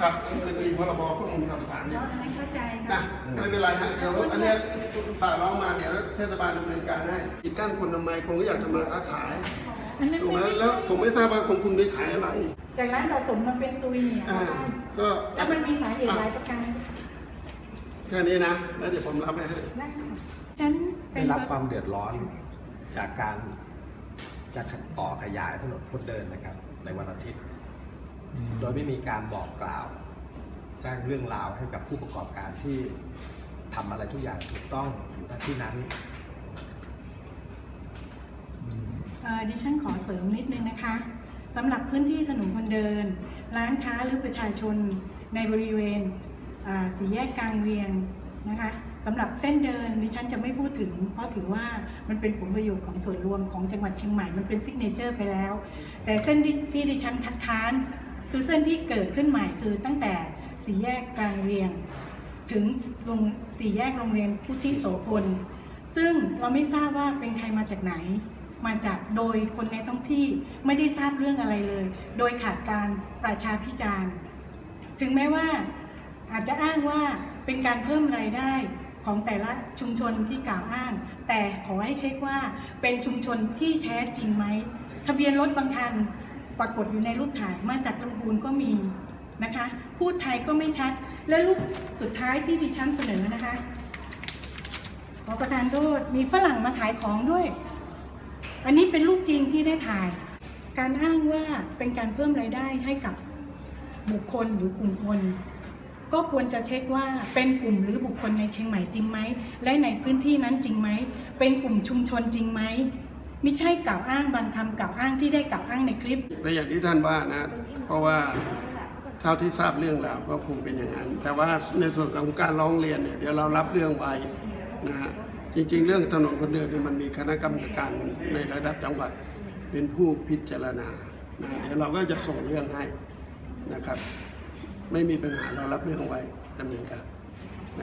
ครับมันมีพรบข้อมูลข่าวสารเพเนี่ยราะอันนั้นเข้าใจนะค่ะ ไม่เป็นไรฮะเดี๋ยวอันเนี้ยสายร้องมาเดี๋ยวเทศบาลดำเนินการให้ปิดกั้นคนทำไมคนก็อยากจะมาค้าขายอันนั้นถูกไหมไม่ใช่แล้วผมไม่ทราบว่าของคุณได้ขายอะไรจากร้านสะสมมันเป็นซูวีเนียร์อ่าค่ะก็แล้วมันมีสาเหตุหลายประการแค่นี้นะแล้วเดี๋ยวผมรับไปให้ ได้ค่ะฉันเป็ได้นรับความเดือดร้อนจากการจะต่อขยายถนนคนเดินนะครับ ในวันอาทิตย์ โดยไม่มีการบอกกล่าวแจ้งเรื่องราวให้กับผู้ประกอบการที่ทำอะไรทุกอย่างถูกต้องอยู่ณที่นั้น เอ่อดิฉันขอเสริมนิดนึงนะคะสำหรับพื้นที่ถนนคนเดิน ร้านค้าหรือประชาชนในบริเวณอ่าสี่แยกกลางเวียงนะคะสำหรับเส้นเดินดิฉันจะไม่พูดถึง เพราะถือว่ามันเป็นผลประโยชน์ของส่วนรวมของจังหวัดเชียงใหม่มันเป็นซิกเนเจอร์ไปแล้ว แต่เส้นที่ที่ดิฉันคัดค้าน คือเส้นที่เกิดขึ้นใหม่คือตั้งแต่สี่แยกกลางเวียง ถึงโรงสี่แยกโรงเรียนพุทธิโสพล ซึ่งเราไม่ทราบว่าเป็นใครมาจากไหน มาจากโดยคนในท้องที่ไม่ได้ทราบเรื่องอะไรเลย โดยขาดการประชาพิจารณ์ ถึงแม้ว่าอาจจะอ้างว่าเป็นการเพิ่มรายได้ของแต่ละชุมชนที่กล่าวอ้าง แต่ขอให้เช็คว่าเป็นชุมชนที่แท้จริงไหม ทะเบียนรถบางคัน ปรากฏอยู่ในรูปถ่ายมาจากลำพูนก็มีนะคะ พูดไทยก็ไม่ชัด และรูปสุดท้ายที่ดิฉันเสนอนะคะ ขอประทานโทษมีฝรั่งมาขายของด้วย อันนี้เป็นรูปจริงที่ได้ถ่าย การอ้างว่าเป็นการเพิ่มรายได้ให้กับบุคคลหรือกลุ่มคน ก็ควรจะเช็คว่าเป็นกลุ่มหรือบุคคลในเชียงใหม่จริงไหม และในพื้นที่นั้นจริงไหม เป็นกลุ่มชุมชนจริงไหม ไม่ใช่กล่าวอ้างบางคำกล่าวอ้างที่ได้กล่าวอ้างในคลิปและอย่างที่ท่านว่านะเพราะว่าเท่าที่ทราบเรื่องราวก็คงเป็นอย่างนั้น แต่ว่าในส่วนของการร้องเรียนเนี่ยเดี๋ยวเรารับเรื่องไปนะฮะจริง ๆ เรื่องถนนคนเดินเนี่ยมันมีคณะกรรมการในระดับจังหวัดเป็นผู้พิจารณานะเดี๋ยวเราก็จะส่งเรื่องให้นะครับ ไม่มีปัญหาเรารับเรื่องไว้ดำเนินการ